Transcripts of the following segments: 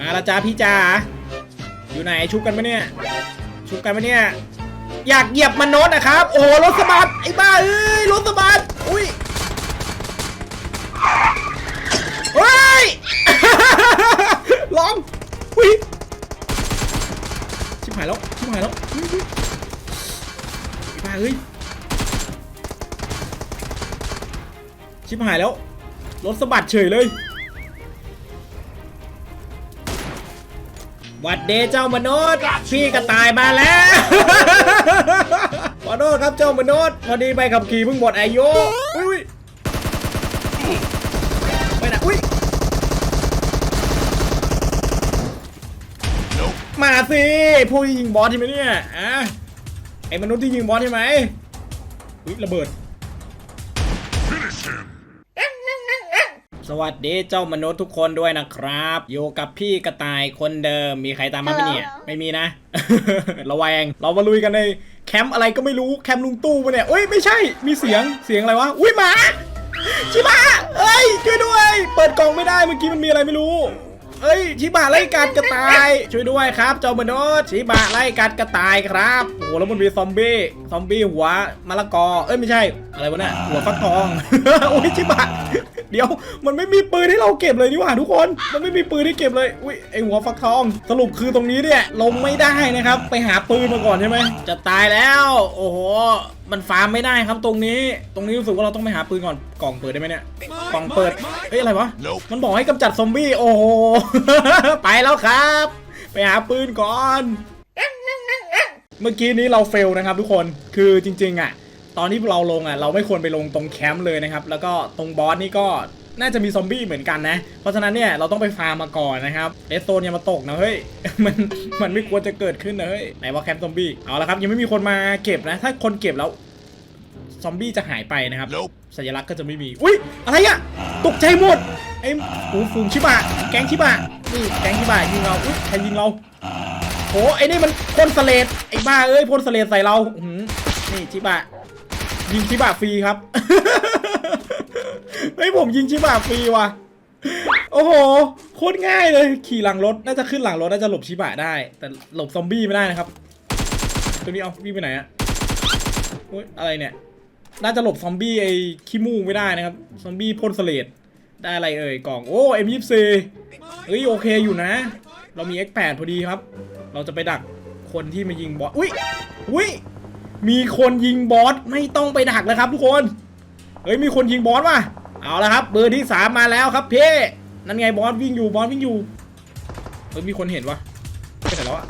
มาละจ้าพี่จ๋าอยู่ไหนชุบกันไหมเนี่ย ชุบกันไหมเนี่ย อยากเหยียบมันโน้ตนะครับ โอ้รถสะบัดไอ้บ้าเอ้ยรถสะบัดอุ้ยเฮ้ยลองอุ้ยชิบหายแล้วชิบหายแล้วไอ้บ้าเอ้ยชิบหายแล้วรถสะบัดเฉยเลย วัดเดเจ้ามนุษย์ พี่กระต่ายมาแล้วขอโทษครับเจ้ามนุษย์ พอดีใบขับขี่เพิ่งหมดอายุอุ้ยอุ๊ยไปไหนอุ้ยมาสิผู้ที่ยิงบอสใช่ไหมเนี่ยอะไอ้มนุษย์ที่ยิงบอสใช่ไหมอุ้ยระเบิด สวัสดีเจ้ามนุษย์ทุกคนด้วยนะครับ อยู่กับพี่กระต่ายคนเดิม มีใครตามมาไหมเนี่ย ไม่มีนะ ระแวง เรามาลุยกันในแคมป์อะไรก็ไม่รู้ แคมป์ลุงตู้ปะเนี่ยเอ้ย ไม่ใช่ มีเสียง เสียงอะไรวะ อุ้ยหมา ชิบะเอ้ย ช่วยด้วย เปิดกล่องไม่ได้ เมื่อกี้มันมีอะไรไม่รู้ เอ้ย ชิบะไล่กัดกระต่าย ช่วยด้วยครับ เจ้ามนุษย์ ชิบะไล่กัดกระต่ายครับ โอ้โห แล้วมันมีซอมบี้ ซอมบี้หัวมะละกอ เอ้ย ไม่ใช่ อะไรวะเนี่ย หัวฟักทองโอ้ย ชิบะ เดี๋ยวมันไม่มีปืนให้เราเก็บเลยนี่หว่าทุกคน มันไม่มีปืนให้เก็บเลยอุ้ยไอหัวฟักทอง สรุปคือตรงนี้เนี่ยลงไม่ได้นะครับ ไปหาปืนมาก่อนใช่ไหมจะตายแล้ว โอ้โหมันฟาร์มไม่ได้ครับตรงนี้ ตรงนี้รู้สึกว่าเราต้องไปหาปืนก่อน กล่องเปิดได้ไหมเนี่ย กล่องเปิดเอ้ยอะไรวะ Nope. มันบอกให้กำจัดซอมบี้ โอ้โห ไปแล้วครับ ไปหาปืนก่อน เมื่อกี้นี้เราเฟลนะครับทุกคน คือจริง ๆ อะ ตอนที่เราลงอะเราไม่ควรไปลงตรงแคมป์เลยนะครับ แล้วก็ตรงบอสนี่ก็น่าจะมีซอมบี้เหมือนกันนะ เพราะฉะนั้นเนี่ยเราต้องไปฟาร์มมาก่อนนะครับเรสโซนอย่ามาตกนะเฮ้ย มันมันไม่ควรจะเกิดขึ้นนะเฮ้ยไหนว่าแคมป์ซอมบี้ เอาละครับยังไม่มีคนมาเก็บนะ ถ้าคนเก็บแล้วซอมบี้จะหายไปนะครับ Nope. สัญลักษณ์ก็จะไม่มี อุ้ยอะไรอะตกใจหมดไอ้ฝูงฝูงชิบะ แก๊งชิบะ นี่แก๊งชิบะยิงเรา อุ้ยใครยิงเราโหไอ้นี่มันพ่นสเลดไอ้บ้าเอ้ยพ่นสเลดใส่เราอื้อหือนี่ชิบะ ยิงชิบะฟรีครับ เฮ้ยผมยิงชิบะฟรีว่ะ โอ้โห โคตรง่ายเลย ขี่หลังรถ น่าจะขึ้นหลังรถ น่าจะหลบชิบะได้ แต่หลบซอมบี้ไม่ได้นะครับ ตัวนี้เอาวิ่งไปไหนอะโอ้ยอะไรเนี่ย น่าจะหลบซอมบี้ไอ้ขี้มูกไม่ได้นะครับ ซอมบี้พ่นสเลดได้อะไรเอ่ย กล่อง โอ้ M24 เฮ้ยโอเคอยู่นะ เรามี X8 พอดีครับ เราจะไปดักคนที่มายิงบอส อุ้ย อุ้ย มีคนยิงบอสไม่ต้องไปดักนะครับทุกคน เฮ้ยมีคนยิงบอสว่ะ เอาละครับ เบอร์ที่สามมาแล้วครับเพ่นั่นไงบอสวิ่งอยู่บอสวิ่งอยู่ เฮ้ยมีคนเห็นวะไปไหนแล้วอะ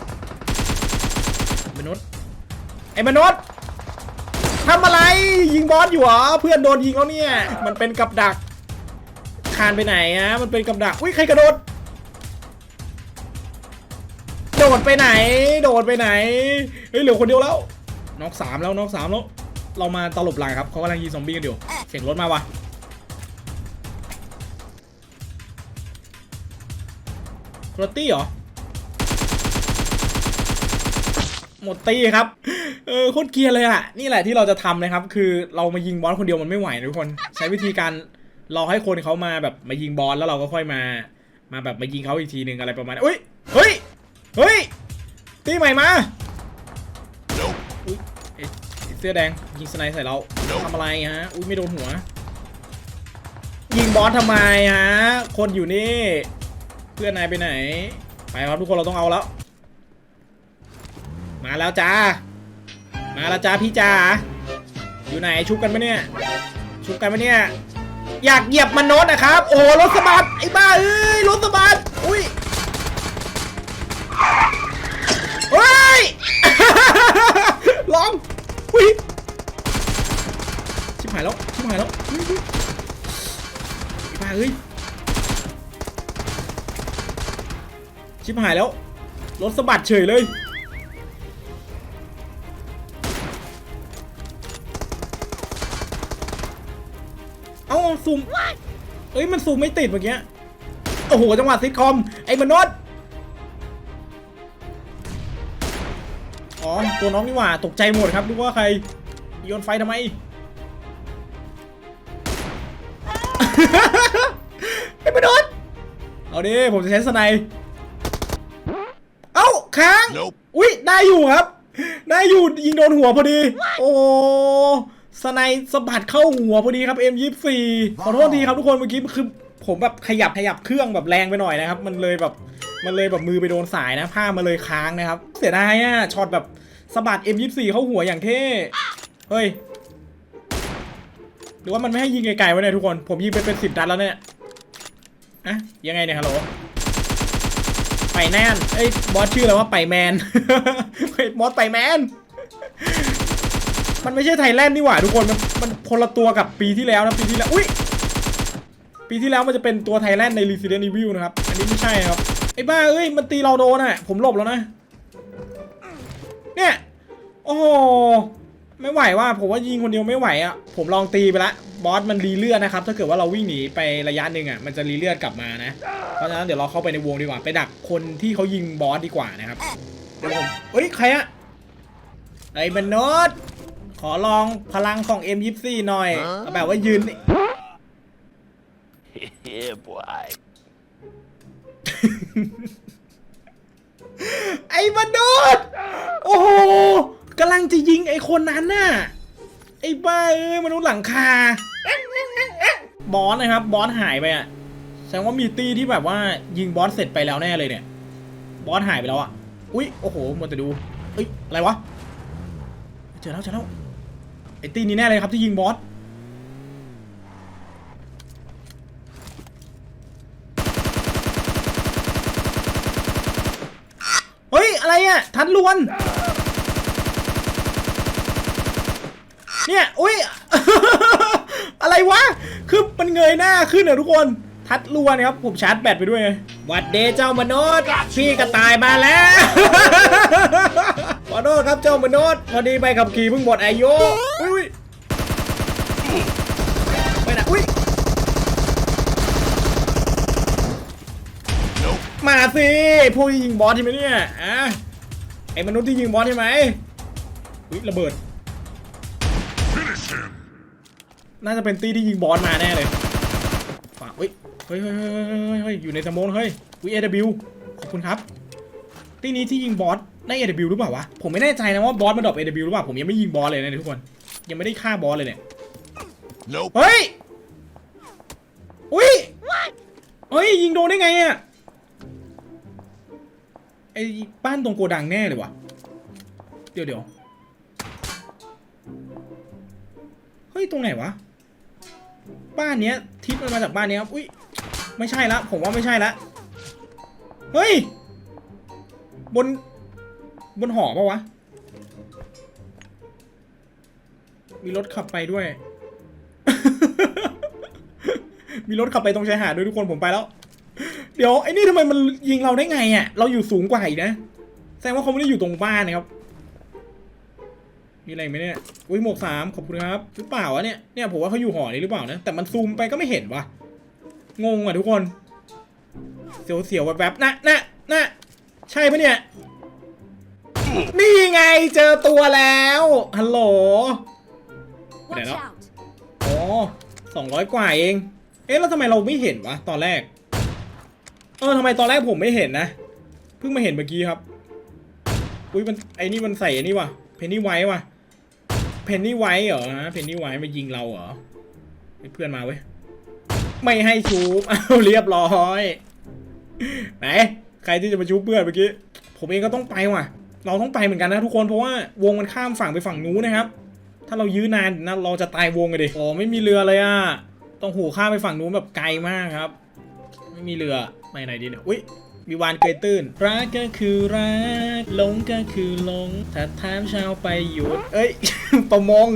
มนุษย์ไอ้มนุษย์ทำอะไรยิงบอสอยู่เหรอเพื่อนโดนยิงแล้วเนี่ย มันเป็นกับดักคานไปไหนอะมันเป็นกับดักอุ้ยใครกระโดดโดดไปไหน โดดไปไหนเฮ้ยเหลือคนเดียวแล้ว น็อกสามแล้วน็อกสามแล้ว เรามาตลบหลังครับเขากำลังยิงซอมบี้กันอยู่เสียงรถมาวะรถตี้เหรอ หมดตี้ครับ เออโคตรเกียร์เลยอะนี่แหละที่เราจะทำนะครับ คือเรามายิงบอสคนเดียวมันไม่ไหวนะทุกคน ใช้วิธีการรอให้คนเขามาแบบมายิงบอสแล้วเราก็ค่อยมา มาแบบมายิงเขาอีกทีหนึ่งอะไรประมาณนั้นอุ้ย เฮ้ย เฮ้ย ตีใหม่มา ไอ้ไอ้เสื้อแดงยิงสไนด์ใส่เราทำอะไรฮะ อุ้ยไม่โดนหัว ยิงบอสทำไมฮะ คนอยู่นี่ เพื่อนนายไปไหน ไปครับทุกคนเราต้องเอาแล้ว มาแล้วจ้า มาแล้วจ้าพี่จ้า อยู่ไหนชุบกันไหมเนี่ย ชุบกันไหมเนี่ย อยากเหยียบมันโน้ตนะครับ โอ้โหรถสะบัดไอ้บ้าเอ้ยรถสะบัดอุ้ยเฮ้ยลอง อุ้ยชิบหายแล้วชิบหายแล้วอุ๊ยอุ๊ยไอ้บ้าเอ้ยชิบหายแล้วรถสะบัดเฉยเลยเอ้าซูมเอ้ยมันซูมไม่ติดเมื่อกี้โอ้โหจังหวะซิทคอมไอ้มนุษย์ อ๋อตัวน้องนี่หว่าตกใจหมดครับนึกว่าใครโยนไฟทำไมไอ้มนุษย์เอาดิผมจะใช้สไนป์ค้าง Nope. อุ้ยได้อยู่ครับ ได้อยู่ยิงโดนหัวพอดี โอ้สไนด์สะบัดเข้าหัวพอดีครับ M24 ขอโทษทีครับทุกคนเมื่อกี้คือผมแบบขยับขยับเครื่องแบบแรงไปหน่อยนะครับ มันเลยแบบมันเลยแบบมือไปโดนสายนะผ้ามันเลยค้างนะครับ เสียดายอะช็อตแบบ สะบัด M24 เข้าหัวอย่างเท่ เฮ้ย หรือว่ามันไม่ให้ยิงไกลๆไวะเนี่ยทุกคน ผมยิงไปเป็นสิบนัดแล้วเนี่ยอะยังไงเนี่ยฮัลโหล ไปแน่นเอ้ยบอสชื่ออะไรว่าไปแมนเฮ้ยบอสไปแมน มันไม่ใช่ไทยแลนด์นี่หว่าทุกคน มันมันคนละตัวกับปีที่แล้วนะปีที่แล้ว อุ้ย ปีที่แล้วมันจะเป็นตัวไทยแลนด์ใน Resident Evil นะครับ อันนี้ไม่ใช่ครับ ไอ้บ้าเอ้ย มันตีเราโดนอะ ผมหลบแล้วนะ เนี่ย โอ้โห ไม่ไหวว่าผมว่ายิงคนเดียวไม่ไหวอะ ผมลองตีไปละ บอสมันรีเลือดนะครับ ถ้าเกิดว่าเราวิ่งหนีไประยะหนึ่งอะ มันจะรีเลือดกลับมานะ เพราะฉะนั้นเดี๋ยวเราเข้าไปในวงดีกว่า ไปดักคนที่เขายิงบอสดีกว่านะครับ เดี๋ยวผมเฮ้ย ใครอะไอ้บนโนตขอลองพลังของ M24 หน่อยเอาแบบว่ายืนนี่ yeah, boy. ไอ้บนโนตโอ้โหกำลังจะยิงไอ้คนนั้นน่ะไอ้บ้าเอ้ยมนุษย์หลังคา บอสนะครับ บอสหายไปอะแสดงว่ามีตี้ที่แบบว่ายิงบอสเสร็จไปแล้วแน่เลยเนี่ย บอสหายไปแล้วอะ อุ๊ย โอ้โหมดแต่ดูเอ้ย อะไรวะ เจอแล้วเจอแล้วไอ้ตี้นี้แน่เลยครับที่ยิงบอส เฮ้ยอะไรอะทัดลวน เนี่ย อุ้ย อะไรวะ คือมันเงยหน้าขึ้นเหรอทุกคน ทัดลวนครับ ผมชาร์จแบตไปด้วยไงวัดเดเจ้ามนุษย์พี่กระต่ายมาแล้ว ขอโทษครับเจ้ามนุษย์พอดีใบขับขี่เพิ่งหมดอายุ อุ้ยไปไหนอุ้ย Nope. มาสิพวกยิงบอสใช่ไหมเนี่ยอะ อ้มนุษย์ที่ยิงบอสใช่ไหมอุ้ยระเบิด Finish him. น่าจะเป็นตีที่ยิงบอสมาแน่เลยฝากเฮ้ยเฮ้ยเฮ้ยเฮ้ยเฮ้ยเฮ้ยอยู่ในสโมองเฮ้ยวิเอวขอบคุณครับ ตีนี้ที่ยิงบอสได้เอวหรือเปล่าวะ ผมไม่แน่ใจนะว่าบอสมันดรอปเอวหรือเปล่า ผมยังไม่ยิงบอสเลยนะทุกคน ยังไม่ได้ฆ่าบอสเลยเนี่ย Nope. เฮ้ย อุ้ยเฮ้ยยิงโดนได้ไงอะไอ้บ้านตรงโกดังแน่เลยวะเดี๋ยวเดี๋ยวเฮ้ยตรงไหนวะ บ้านเนี้ยทิศมันมาจากบ้านเนี้ยครับอุ้ยไม่ใช่ละผมว่าไม่ใช่ละเฮ้ย บน บนหอปะวะ มีรถขับไปด้วย มีรถขับไปตรงชายหาดด้วยทุกคนผมไปแล้ว เดี๋ยวไอ้นี่ทำไมมันยิงเราได้ไงอะ เราอยู่สูงกว่าอีกนะ แสดงว่าเขาไม่ได้อยู่ตรงบ้านนะครับ มีอะไรไหมเนี่ย อุ้ยหมวกสามขอบคุณครับ หรือเปล่าวะเนี่ย เนี่ยผมว่าเขาอยู่หอนี้หรือเปล่านะ แต่มันซูมไปก็ไม่เห็นวะงงอะทุกคน เสียวๆแวบๆนะนะนะใช่ปะเนี่ย นี่ไงเจอตัวแล้ว ฮัลโหล Watch no. out! อ๋อสองร้อยกว่าเอง เอ๊ะแล้วทำไมเราไม่เห็นวะตอนแรก เออทำไมตอนแรกผมไม่เห็นนะ เพิ่งมาเห็นเมื่อกี้ครับ อุ้ยมันไอ้นี่มันใส่ไอ้นี่วะเพนนี่ไวท์วะเพนนี่ไวท์เหรอฮะ เพนนี่ไวท์มายิงเราเหรอเพื่อนมาเว้ย ไม่ให้ชูบอ้าเรียบร้อย ไหน ใครที่จะมาชูบเพื่อนเมื่อกี้ ผมเองก็ต้องไปว่ะ เราต้องไปเหมือนกันนะทุกคน เพราะว่าวงมันข้ามฝั่งไปฝั่งนู้นนะครับ ถ้าเรายื้อนานนะเราจะตายวงกันดิโอ้ไม่มีเรือเลยอะ ต้องหูข้ามไปฝั่งนู้นแบบไกลมากครับ ไม่มีเรือ ไปไหนดีเนี่ย อุ้ยมีวานเกยตื้น รักก็คือรักหลงก็คือหลงถ้าถามชาวไปหยุด เอ้ย ประมง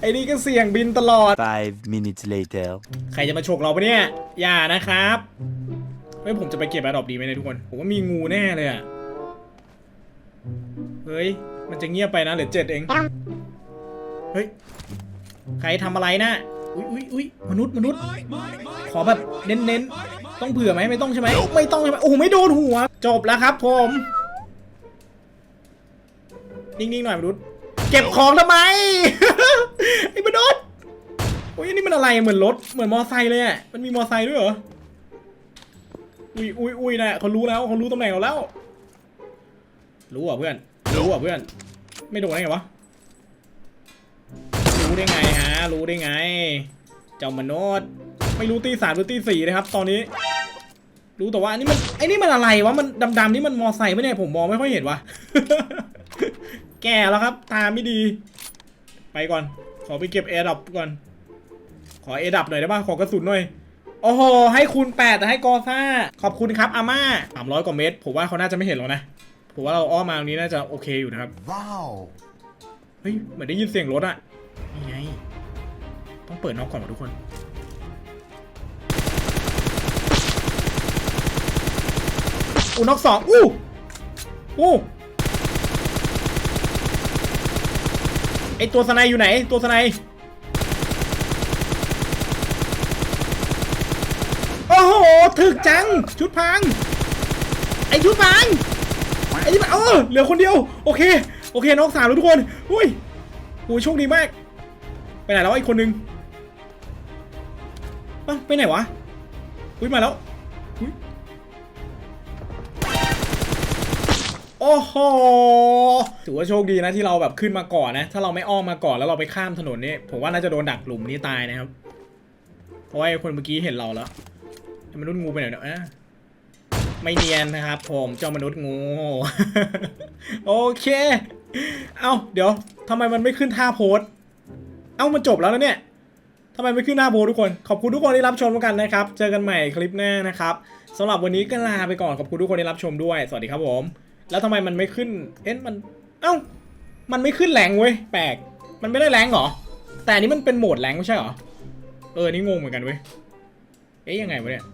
ไอ้นี่ก็เสี่ยงบินตลอด Five minutes later. ใครจะมาฉกเราปะเนี่ย อย่านะครับเฮ้ยผมจะไปเก็บแอดดอปดีไหมเนี่ยทุกคน ผมว่ามีงูแน่เลยอะเฮ้ย มันจะเงียบไปนะเหลือเจ็ดเอง เฮ้ย ใครทำอะไรนะ อุ้ยอุ้ยอุ้ยมนุษย์มนุษย์ ขอแบบเน้นเน้นๆต้องเผื่อไหมไม่ต้องใช่ไหมไม่ต้องใช่ไหมโอ้โหไม่โดนหัว จบแล้วครับผมนิ่งๆหน่อยมนุษย์เก็บของทำไมไอ้มนุษย์โอ้ยนี่มันอะไรเหมือนรถเหมือนมอไซค์เลยอะมันมีมอไซค์ด้วยเหรออุ้ยอุ้ยอุ้ยนะเขารู้แล้วเขารู้ตำแหน่งเราแล้ว รู้อะเพื่อนรู้อะเพื่อน ไม่โดนได้ไงวะ รู้ได้ไงฮะ รู้ได้ไง เจ้ามโนษไม่รู้ตีสามหรือตีสี่นะครับ ตอนนี้ รู้แต่ว่าอันนี้มันไอ้นี่มันอะไรวะ มันดำๆนี่มันมอไซค์ไหมเนี่ยผมมองไม่ค่อยเห็นวะ แก่แล้วครับ ตาไม่ดี ไปก่อน ขอไปเก็บแอร์ดับก่อน ขอเอดับหน่อยได้ป่ะ ขอกระสุนหน่อย โอ้โห ให้คูณ8แต่ให้กอซ่า ขอบคุณครับอาม่า300กว่าเมตร ผมว่าเขาน่าจะไม่เห็นหรอกนะ ผมว่าเราอ้อมมาตรงนี้น่าจะโอเคอยู่นะครับ Wow. เฮ้ย เหมือนได้ยินเสียงรถอะ นี่ไง ต้องเปิดน็อกก่อนทุกคน อู้น็อกสองอู้ อู้ไอตัวสไนอยู่ไหน ตัวสไนโอ้โหถึกจัง ชุดพัง ไอชุดพัง ไอ้นี่มันเออเหลือคนเดียว โอเค โอเค น้องสามแล้วทุกคน อุ้ยโอ้ยโชคดีมาก ไปไหนแล้วอีกคนนึงอ้าไปไหนวะอุ้ยมาแล้วโอ้โห ถือว่าโชคดีนะที่เราแบบขึ้นมาก่อนนะ ถ้าเราไม่อ้อมมาก่อนแล้วเราไปข้ามถนนนี่ผมว่าน่าจะโดนดักหลุมนี้ตายนะครับ เพราะว่าไอ้คนเมื่อกี้เห็นเราแล้วไอ้มนุษย์งูไปไหนเนี่ยอะไม่เนียนนะครับผมเจ้ามนุษย์งู โอเค เอาเดี๋ยวทำไมมันไม่ขึ้นท่าโพส อ้ามันจบแล้วนะเนี่ยทำไมไม่ขึ้นหน้าโพสต์ทุกคน ขอบคุณทุกคนที่รับชมกันนะครับ เจอกันใหม่คลิปหน้านะครับสำหรับวันนี้ก็ลาไปก่อน ขอบคุณทุกคนที่รับชมด้วย สวัสดีครับผม แล้วทำไมมันไม่ขึ้น เอ๊ะมัน เอ้า มันไม่ขึ้นแรงเว้ย แปลก มันไม่ได้แรงเหรอ แต่อันนี้มันเป็นโหมดแรงไม่ใช่เหรอ เออ นี่งงเหมือนกันเว้ย เอ๊ะยังไงวะเนี่ย